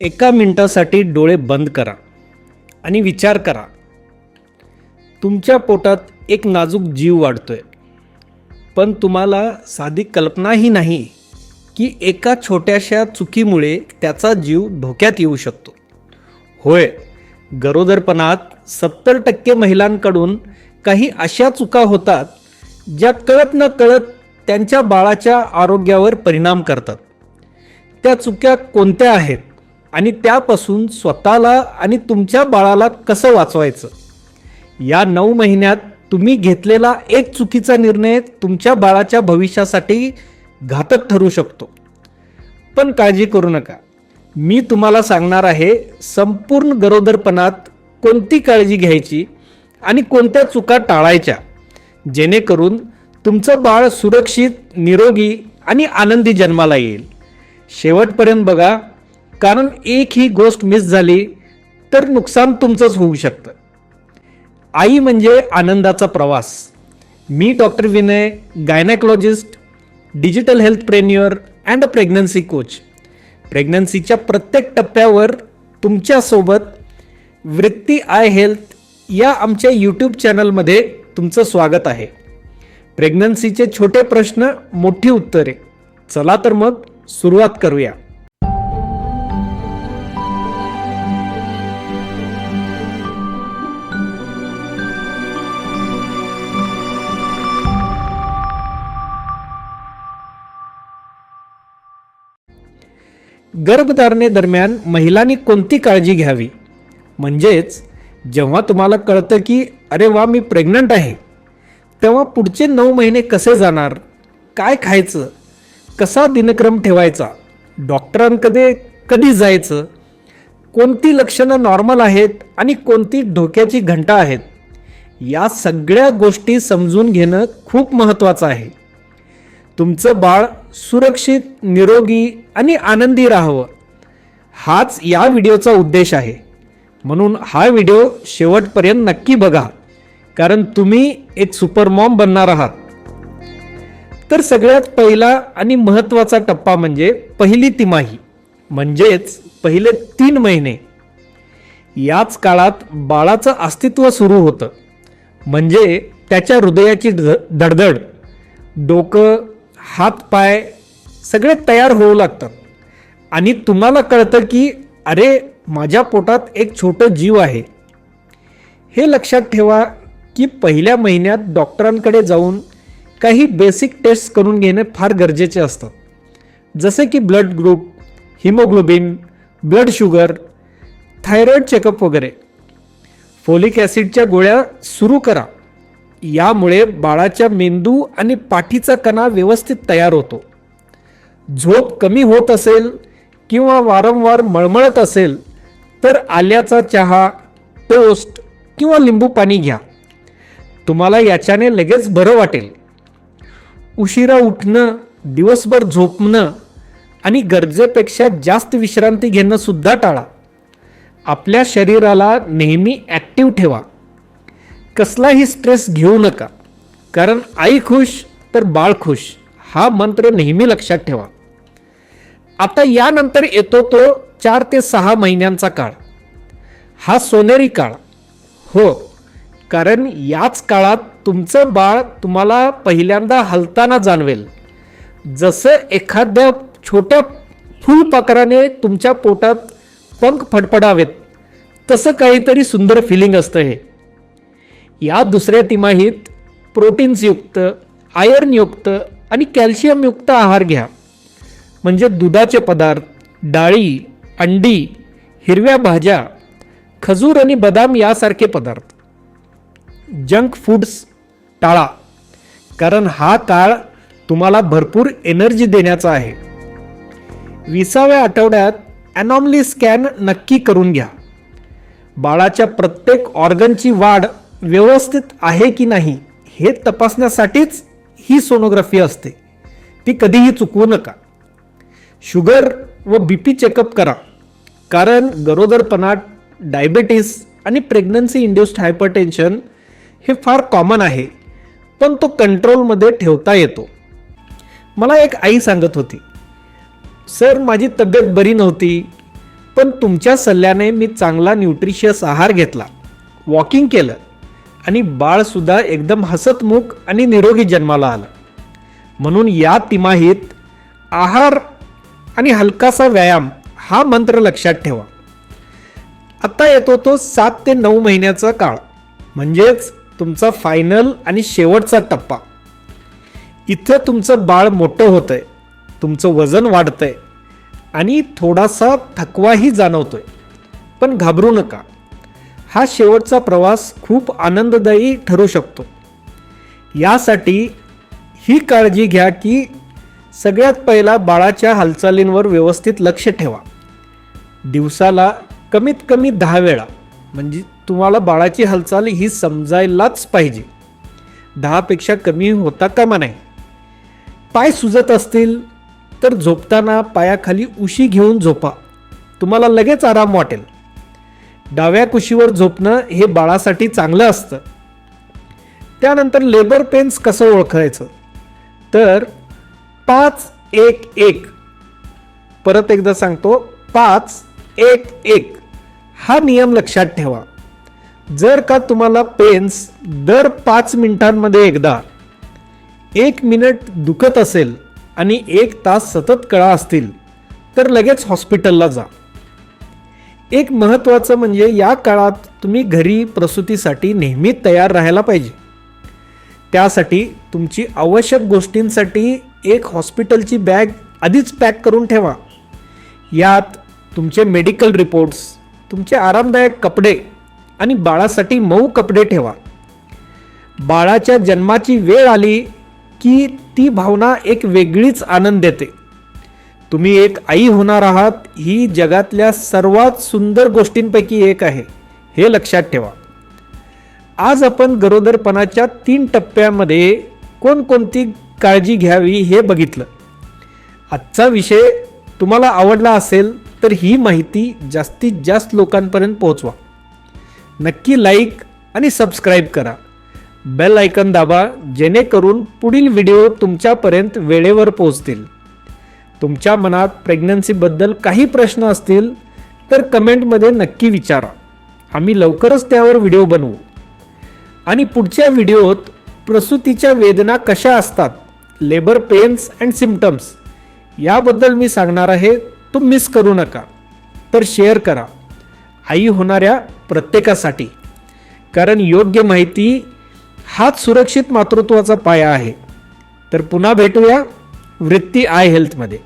एका मिनटासाठी डोळे बंद करा आणि विचार करा. तुमच्या पोटात एक नाजूक जीव वाढतोय. पण तुम्हाला साधी कल्पनाही नाही की एका छोट्याशा चुकीमुळे त्याचा जीव धोक्यात येऊ शकतो. होय गरोदरपणात सत्तर टक्के महिलांकडून काही अशा चुका होतात ज्या कळत न कळत त्यांच्या बाळाच्या आरोग्यावर परिणाम करतात. त्या चुक्या कोणत्या आहेत? आणि त्यापासून स्वतःला आणि तुमच्या बाळाला कसं वाचवायचं? या नऊ महिन्यात तुम्ही घेतलेला एक चुकीचा निर्णय तुमच्या बाळाच्या भविष्यासाठी घातक ठरू शकतो. पण काळजी करू नका. मी तुम्हाला सांगणार आहे संपूर्ण गरोदरपणात कोणती काळजी घ्यायची आणि कोणत्या चुका टाळायच्या जेणेकरून तुमचं बाळ सुरक्षित निरोगी आणि आनंदी जन्माला येईल. शेवटपर्यंत बघा कारण एक ही गोष्ट मिस झाली तर नुकसान तुमचंच होऊ शकतं. आई म्हणजे आनंदाचा प्रवास. मी doctor Vinay gynaecologist digital health preneur and a pregnancy coach प्रेग्नन्सीच्या प्रत्येक टप्प्यावर तुमच्यासोबत वृत्ती आय हेल्थ या आमच्या यूट्यूब चॅनलमध्ये तुमचं स्वागत आहे. प्रेग्नन्सीचे छोटे प्रश्न मोठी उत्तरे. चला तर मग सुरुवात करूया. गर्भधारणेदरम्यान महिलांनी कोणती काळजी घ्यावी? म्हणजेच जेव्हा तुम्हाला कळतं की अरे वा मी प्रेग्नंट आहे. तेव्हा पुढचे नऊ महिने कसे जाणार? काय खायचं? कसा दिनक्रम ठेवायचा? डॉक्टरांकडे कधी जायचं? कोणती लक्षणं नॉर्मल आहेत आणि कोणती धोक्याची घंटा आहेत? या सगळ्या गोष्टी समजून घेणं खूप महत्त्वाचं आहे. तुमचं बाळ सुरक्षित निरोगी आणि आनंदी राहावं. हाच या व्हिडिओचा उद्देश आहे. म्हणून हा व्हिडिओ शेवटपर्यंत नक्की बघा. कारण तुम्ही एक सुपर मॉम बनणार आहात. तर सगळ्यात पहिला आणि महत्त्वाचा टप्पा म्हणजे पहिली तिमाही. म्हणजेच पहिले तीन महिने. याच काळात बाळाचं अस्तित्व सुरू होतं. म्हणजे त्याच्या हृदयाची ध- धडधड. डोकं हात पाय सगळे तयार होऊ लागतात. आणि तुम्हाला कळतं की अरे माझ्या पोटात एक छोटं जीव आहे. हे लक्षात ठेवा की पहिल्या महिन्यात डॉक्टरांकडे जाऊन काही बेसिक टेस्ट करून घेणे फार गरजेचे असतात जसे की blood group haemoglobin blood sugar thyroid checkup वगैरे. फोलिक ॲसिडच्या गोळ्या सुरू करा. यामुळे बाळाच्या मेंदू आणि पाठीचा कणा व्यवस्थित तयार होतो. झोप कमी होत असेल किंवा वारंवार मळमळत असेल तर आल्याचा चहा टोस्ट किंवा लिंबू पाणी घ्या. तुम्हाला याच्याने लगेच बरं वाटेल. उशिरा उठणं दिवसभर झोपणं आणि गरजेपेक्षा जास्त विश्रांती घेणं सुद्धा टाळा. आपल्या शरीराला नेहमी ॲक्टिव्ह ठेवा. कसलाही स्ट्रेस घेऊ नका. कारण आई खुश तर बाळ खुश हा मंत्र नेहमी लक्षात ठेवा. आता यानंतर येतो तो चार ते सहा महिन्यांचा काळ. हा सोनेरी काळ. हो कारण याच काळात तुमचं बाळ तुम्हाला पहिल्यांदा हलताना जाणवेल. जसं एखाद्या छोट्या फुलपाखराने तुमच्या पोटात पंख फडफडावेत तसं काहीतरी सुंदर फिलिंग असतं हे. या दुसऱ्या तिमाहीत प्रोटीन्सयुक्त आयर्नयुक्त आणि कॅल्शियमयुक्त आहार घ्या. म्हणजे दुधाचे पदार्थ डाळी अंडी हिरव्या भाज्या खजूर आणि बदाम यासारखे पदार्थ. जंक फूड्स टाळा कारण हा काळ तुम्हाला भरपूर एनर्जी देण्याचा आहे. विसाव्या आठवड्यात ॲनॉमली स्कॅन नक्की करून घ्या. बाळाच्या प्रत्येक ऑर्गनची वाढ व्यवस्थित आहे की नाही हे तपासण्यासाठीच ही सोनोग्राफी असते. ती कधीही चुकवू नका. शुगर व बी पी चेकअप करा. कारण गरोदरपणा डायबेटीस आणि प्रेग्नन्सी इंड्युस्ड हायपरटेन्शन हे फार कॉमन आहे पण तो कंट्रोलमध्ये ठेवता येतो. मला एक आई सांगत होती सर माझी तब्येत बरी नव्हती पण तुमच्या सल्ल्याने मी चांगला न्यूट्रिशियस आहार घेतला. वॉकिंग केलं. आणि बाळसुद्धा एकदम हसतमुख आणि निरोगी जन्माला आलं. म्हणून या तिमाहीत आहार आणि हलकासा व्यायाम हा मंत्र लक्षात ठेवा. आता येतो तो सात ते नऊ महिन्याचा काळ. म्हणजेच तुमचा फायनल आणि शेवटचा टप्पा. इथं तुमचं बाळ मोठं होतंय तुमचं वजन वाढतंय आणि थोडासा थकवाही जाणवतोय. पण घाबरू नका. हा शेवटचा प्रवास खूप आनंददायी ठरू शकतो. यासाठी ही काळजी घ्या की सगळ्यात पहिला बाळाच्या हालचालींवर व्यवस्थित लक्ष ठेवा. दिवसाला कमीत कमी दहा वेळा म्हणजे तुम्हाला बाळाची हालचाल ही समजायलाच पाहिजे. दहापेक्षा कमी होता कामा नाही पाय सुजत असतील तर झोपताना पायाखाली उशी घेऊन झोपा. तुम्हाला लगेच आराम वाटेल. डाव्या कुशीवर झोपणं हे बाळासाठी चांगलं असतं. त्यानंतर लेबर पेन्स कसं ओळखायचं? तर पाच एक एक. परत एकदा सांगतो पाच एक एक. हा नियम लक्षात ठेवा. जर का तुम्हाला पेन्स दर पाच मिनिटांमध्ये एकदा एक मिनिट दुखत असेल आणि एक तास सतत कळा असतील तर लगेच हॉस्पिटलला जा. एक महत्त्वाचं म्हणजे या काळात तुम्ही घरी प्रसूतीसाठी नेहमी तयार राहायला पाहिजे. त्यासाठी तुमची आवश्यक गोष्टींसाठी एक हॉस्पिटलची बॅग आधीच पॅक करून ठेवा. यात तुमचे मेडिकल रिपोर्ट्स तुमचे आरामदायक कपडे आणि बाळासाठी मऊ कपडे ठेवा. बाळाच्या जन्माची वेळ आली की ती भावना एक वेगळीच आनंद देते. तुम्ही एक आई होणार आहात ही जगातल्या सर्वात सुंदर गोष्टींपैकी एक आहे. हे लक्षात ठेवा. आज आपण गरोदरपणाच्या तीन टप्प्यामध्ये कोणकोणती काळजी घ्यावी हे बघितलं. आजचा विषय तुम्हाला आवडला असेल तर ही माहिती जास्तीत जास्त लोकांपर्यंत पोहोचवा. नक्की लाईक आणि सबस्क्राईब करा. बेल आयकन दाबा जेणेकरून पुढील व्हिडिओ तुमच्यापर्यंत वेळेवर पोहोचतील. तुमच्या मनात प्रेग्नन्सीबद्दल काही प्रश्न असतील तर कमेंटमध्ये नक्की विचारा. आम्ही लवकरच त्यावर व्हिडिओ बनवू. आणि पुढच्या व्हिडिओत प्रसूतीच्या वेदना कशा असतात लेबर पेन्स अँड सिम्पटम्स याबद्दल मी सांगणार आहे तो मिस करू नका. तर शेअर करा. आई होणाऱ्या प्रत्येकासाठी. कारण योग्य माहिती हाच सुरक्षित मातृत्वाचा पाया आहे. तर पुन्हा भेटूया वृत्ती आय हेल्थमध्ये